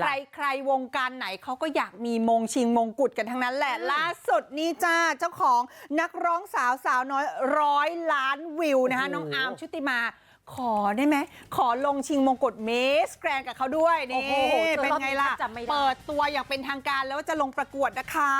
ล่ะใครใครวงการไหนเขาก็อยากมีมงชิงมงกุฎกันทั้งนั้นแหละล่าสุดนี่จ้าเจ้าของนักร้องสาวสาวน้อยร้อยล้านวิวนะคะโอ้โหน้องอาร์มชุติมาขอได้ไหม ขอลงชิงมงกุฎเมสแกรนกับเขาด้วยโอ้นี่โหเจอเป็นรอบไงนี้ล่ะจำไม่ได้เปิดตัวอย่างเป็นทางการแล้วว่าจะลงประกวดนะคะ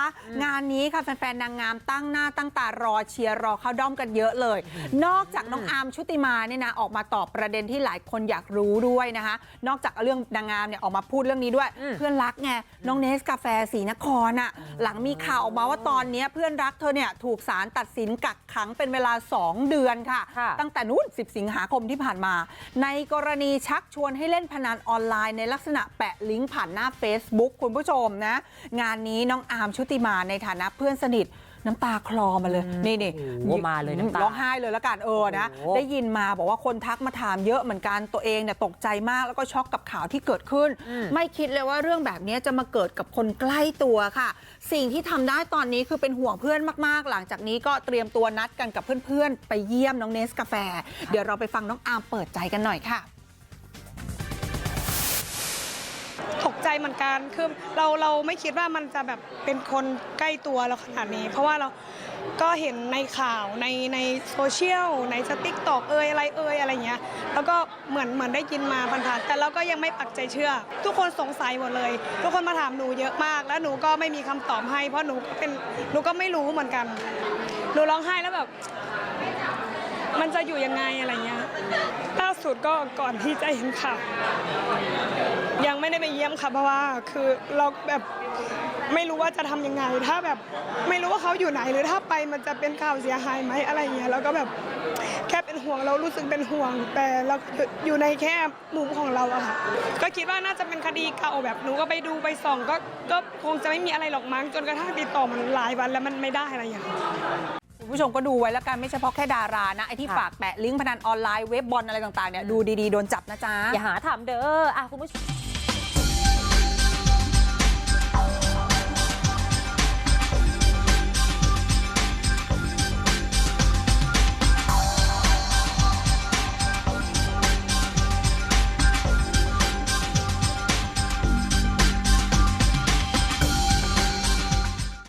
งานนี้ค่ะแฟนๆนางงามตั้งหน้าตั้งตารอเชียร์รอเข้าด้อมกันเยอะเลย นอกจากน้องอาร์มชุติมาเนี่ยนะออกมาตอบประเด็นที่หลายคนอยากรู้ด้วยนะคะ นอกจากเรื่องนางงามเนี่ยออกมาพูดเรื่องนี้ด้วยอืมเพื่อนรักไงน้องเนสกาแฟสีนครอะหลังมีข่าวออกมาว่าตอนเนี้ยเพื่อนรักเธอเนี่ยถูกศาลตัดสินกักขังเป็นเวลา 2 เดือนค่ะค่ะตั้งแต่นู้น10 สิงหาคมที่ผ่านมา ในกรณีชักชวนให้เล่นพนันออนไลน์ ในลักษณะแปะลิงก์ผ่านหน้า Facebook คุณผู้ชมนะงานนี้น้องอาร์มชุติมาในฐานะเพื่อนสนิท น้ำตาคลอมาเลยนี่นี่โอ้โหมาเลยน้ำตาร้องไห้เลยแล้วกันเออนะโอ้โหได้ยินมาบอกว่าคนทักมาถามเยอะเหมือนกันตัวเองเนี่ยตกใจมากแล้วก็ช็อกกับข่าวที่เกิดขึ้นอืมไม่คิดเลยว่าเรื่องแบบนี้จะมาเกิดกับคนใกล้ตัวค่ะ สิ่งที่ทำได้ตอนนี้คือเป็นห่วงเพื่อนมากๆ หลังจากนี้ก็เตรียมตัวนัดกันกับเพื่อนๆ ไปเยี่ยมน้องเนสกาแฟ เดี๋ยวเราไปฟังน้องอาร์มเปิดใจกันหน่อยค่ะ เหมือนกันคือเราเราไม่คิดว่ามันจะแบบเป็นคนใกล้ตัวเราขนาดนี้ เพราะว่าเราก็เห็นในข่าวในในโซเชียลในสติ๊กตอกเอยอะไรเอยอะไรเงี้ยแล้วก็เหมือนเหมือนได้ยินมาผ่านๆแต่เราก็ยังไม่ปักใจเชื่อ ทุกคนสงสัยหมดเลย ทุกคนมาถามหนูเยอะมาก แล้วหนูก็ไม่มีคำตอบให้ เพราะหนูก็เป็นหนูก็ไม่รู้เหมือนกันหนูร้องไห้แล้วแบบ มันจะอยู่ยังไงอะไรเงี้ยล่าสุดก็ก่อนที่จะเห็นข่าวยังไม่ได้ไปเยี่ยมค่ะเพราะว่าคือเราแบบไม่รู้ว่าจะทำยังไง ถ้าแบบไม่รู้ว่าเขาอยู่ไหนหรือถ้าไปมันจะเป็นข่าวเสียหายไหมอะไรเงี้ยแล้วก็แบบแค่เป็นห่วงเรารู้สึกเป็นห่วง แต่เราอยู่ในแค่มุมของเราอะค่ะก็คิดว่าน่าจะเป็นคดีเก่าแบบหนูก็ไปดูไปส่องก็ก็คงจะไม่มีอะไรหรอกมั้งจนกระทั่งติดต่อมันหลายวันแล้วมันไม่ได้อะไรอย่างเงี้ย คุณผู้ชมก็ดูไว้แล้วกันไม่เฉพาะแค่ดารานะไอ้ที่ค่ะฝากแปะลิงก์พนันออนไลน์เว็บบอลอะไรต่างๆเนี่ยดูดีๆโดนจับนะจ๊ะอย่าหาทำเด้ออะคุณผู้ชม